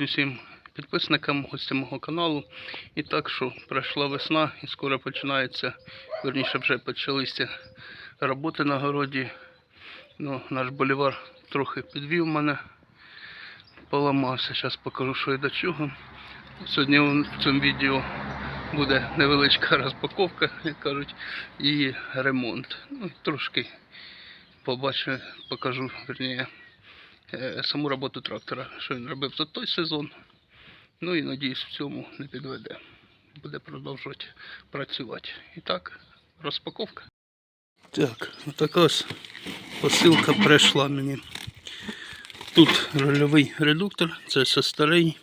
усім підписникам, гостям мого каналу. І так, що пройшла весна і скоро починається, верніше вже почалися роботи на городі. Ну, наш болівар трохи підвів мене, поламався. Зараз покажу, що і до чого. Сьогодні в цьому відео буде невеличка розпаковка, як кажуть, і ремонт. Ну, трошки побачу, покажу, верніше, саму роботу трактора, що він робив за той сезон. Ну і надіюсь, в цьому не підведе. Буде продовжувати працювати. І так, розпаковка. Так, отака ось посилка прийшла мені. Тут рольовий редуктор, це все старий.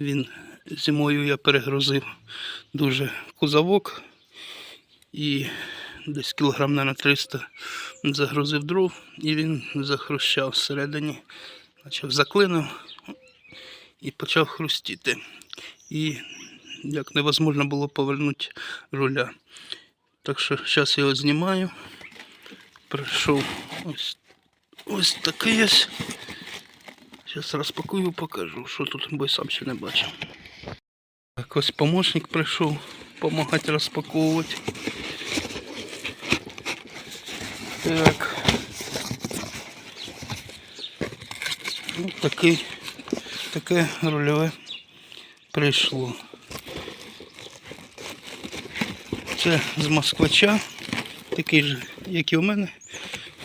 Він зимою я перегрузив дуже кузовок і десь кілограм на 300 загрузив дров і він захрущав всередині, почав заклинив і почав хрустіти. І як невозможно було повернути руля. Так що зараз я його знімаю. Прийшов ось, ось такий ось. Зараз розпакую, покажу, що тут, бо я сам ще не бачив. Так, ось помощник прийшов допомагати розпаковувати. Так. Ну, такий, таке рульове прийшло. Це з москвача, такий же, як і у мене,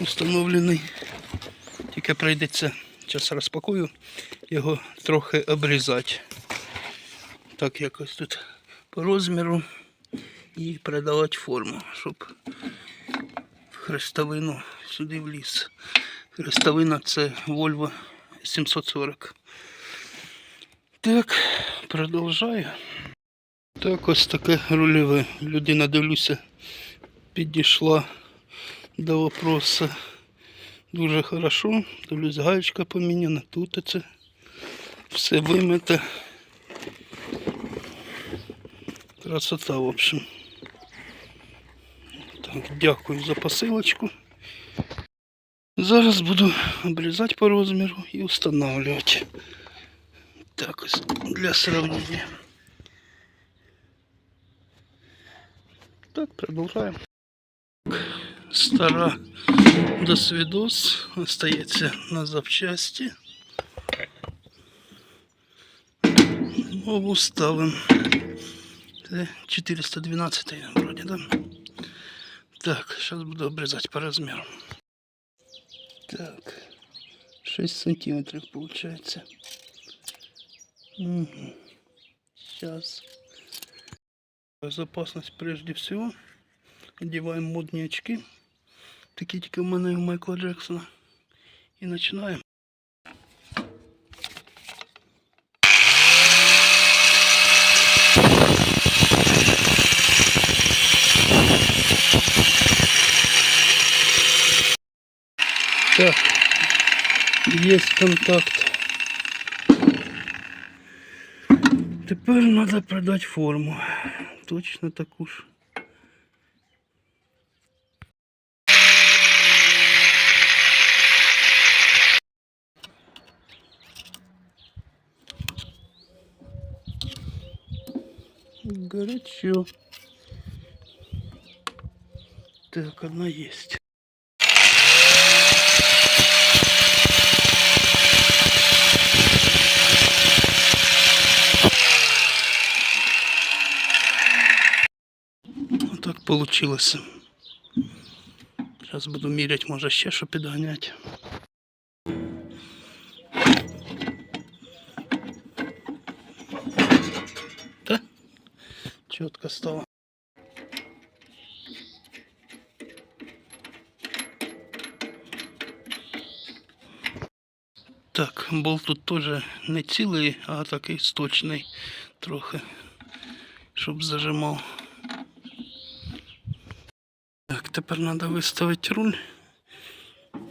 встановлений. Тільки прийдеться, зараз розпакую, його трохи обрізати. Так якось тут по розміру і передавати форму, щоб хрестовину сюди вліз. Хрестовина це Volvo 740. Так, продовжаю. Так, ось таке рульове. Людина, дивлюся, підійшла до вопроса. Дуже хорошо. Дивлюсь, гаєчка поміняна, тут це все вимите. Красота, в общем. Так, дякую за посилочку. Зараз буду обрізати по розміру і встановлювати. Так ось для сравнения. Так, продовжаємо. Стара досвідос остається на запчасті. Нову ставимо. Це 412 вроде, да? Так, зараз буду обрізати по розміру. Так, 6 сантиметров получается. Угу. Сейчас. Безопасность прежде всего. Одеваем модные очки. Такие тільки в мене і у Майкла Джексона. І починаємо. Есть контакт. Тепер треба продати форму. Точно таку ж. Горячо. Так, одна есть. Получилось. Сейчас буду мерять, може ще що підганяти. Та? Чітко стало. Так, болт тут теж не цілий, а такий сточний трохи, щоб зажимав. тепер треба виставити руль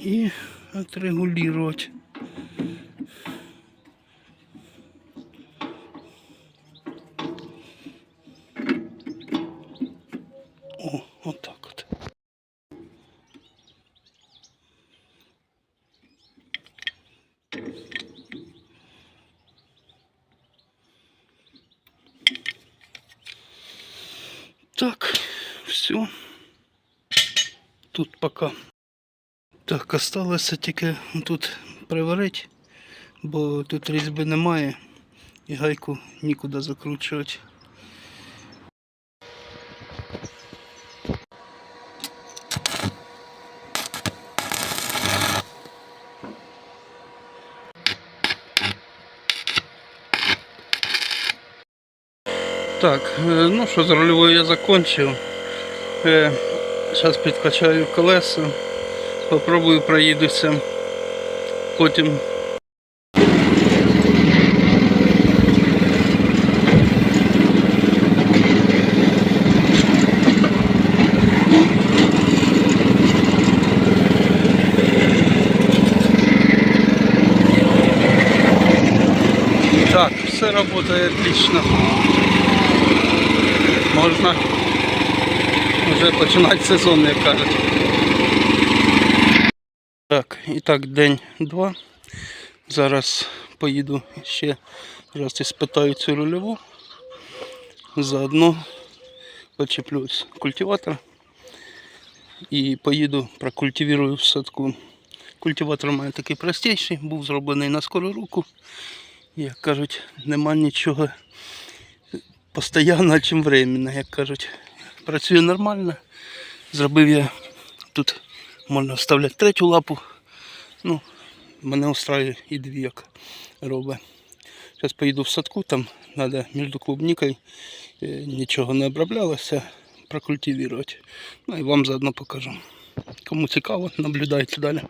і отрегулювати. О, так от. Так, все. Тут пока. Так, осталося тільки тут приварити, бо тут різьби немає і гайку нікуди закручувати. Так, е, ну що, з рульовою я закончив. Зараз підкачаю колеса, попробую проїдуся. Потім Так, все работает отлично. Можна вже починати сезон, як кажуть. Так, і так, день два. Зараз поїду ще раз і спитаю цю рульову. Заодно почеплюсь культиватор і поїду прокультивірую в садку. Культиватор у мене такий простіший, був зроблений на скору руку. Як кажуть, нема нічого постійно, чим временно, як кажуть. Працює нормально. Зробив я тут можна вставляти третю лапу. Ну, мене устраює і дві як робить. Зараз поїду в садку, там треба між клубникою е, нічого не оброблялося, прокультивувати. Ну і вам заодно покажу. Кому цікаво, наблюдайте далі.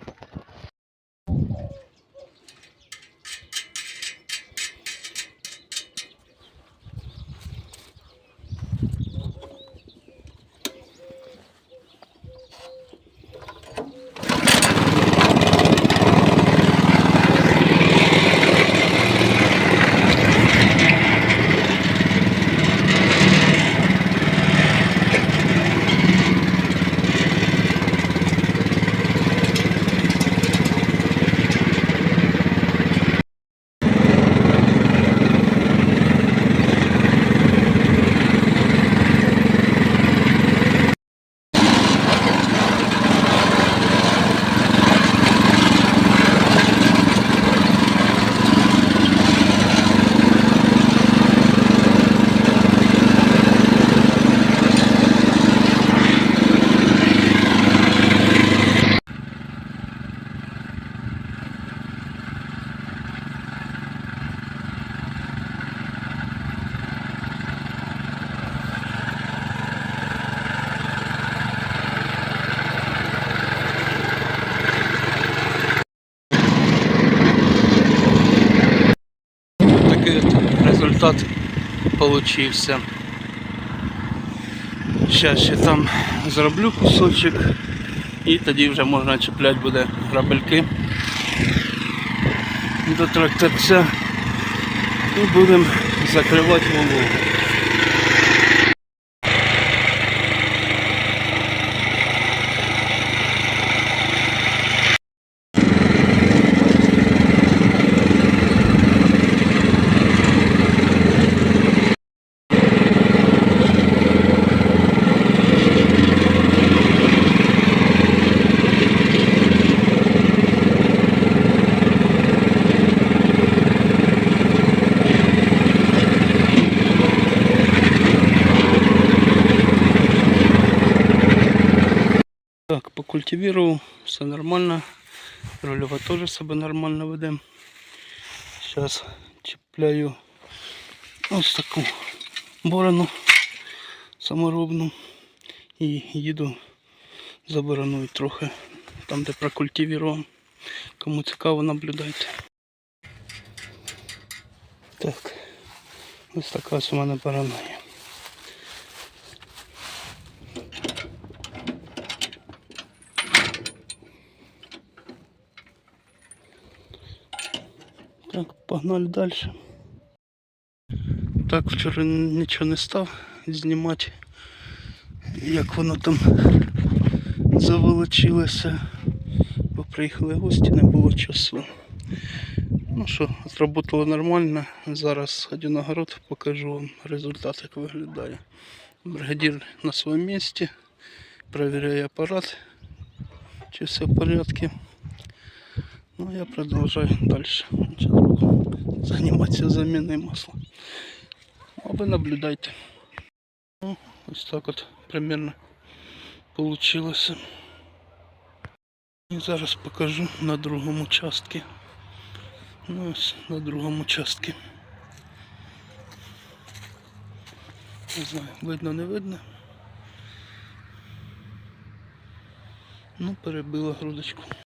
Такий от результат получився. Зараз ще там зроблю кусочок і тоді вже можна чіпляти буде грабельки до тракторця і будемо закривати вологу. Так, покультивировал, все нормально. Рульова тоже себе нормально веде. Сейчас чіпляю ось таку борону саморобну і їду за бороною трохи. Там де прокультивував. Кому цікаво, наблюдайте. Так, ось така ось у мене борона є. Так, погнали далі. Так, вчора нічого не став знімати, як воно там заволочилося. Бо приїхали гості, не було часу. Ну що, зробило нормально. Зараз сходю на город, покажу вам результат, як виглядає. Бригадир на своем месте. Проверяю аппарат, чи все в порядке. Ну, я продолжаю дальше. Сейчас буду заниматься заменой масла. А вы наблюдайте. Ну, ось так от примерно получилось. І зараз покажу на другому участке. Ну, на другому участке. Не знаю, видно, не видно. Ну, перебила грудочку.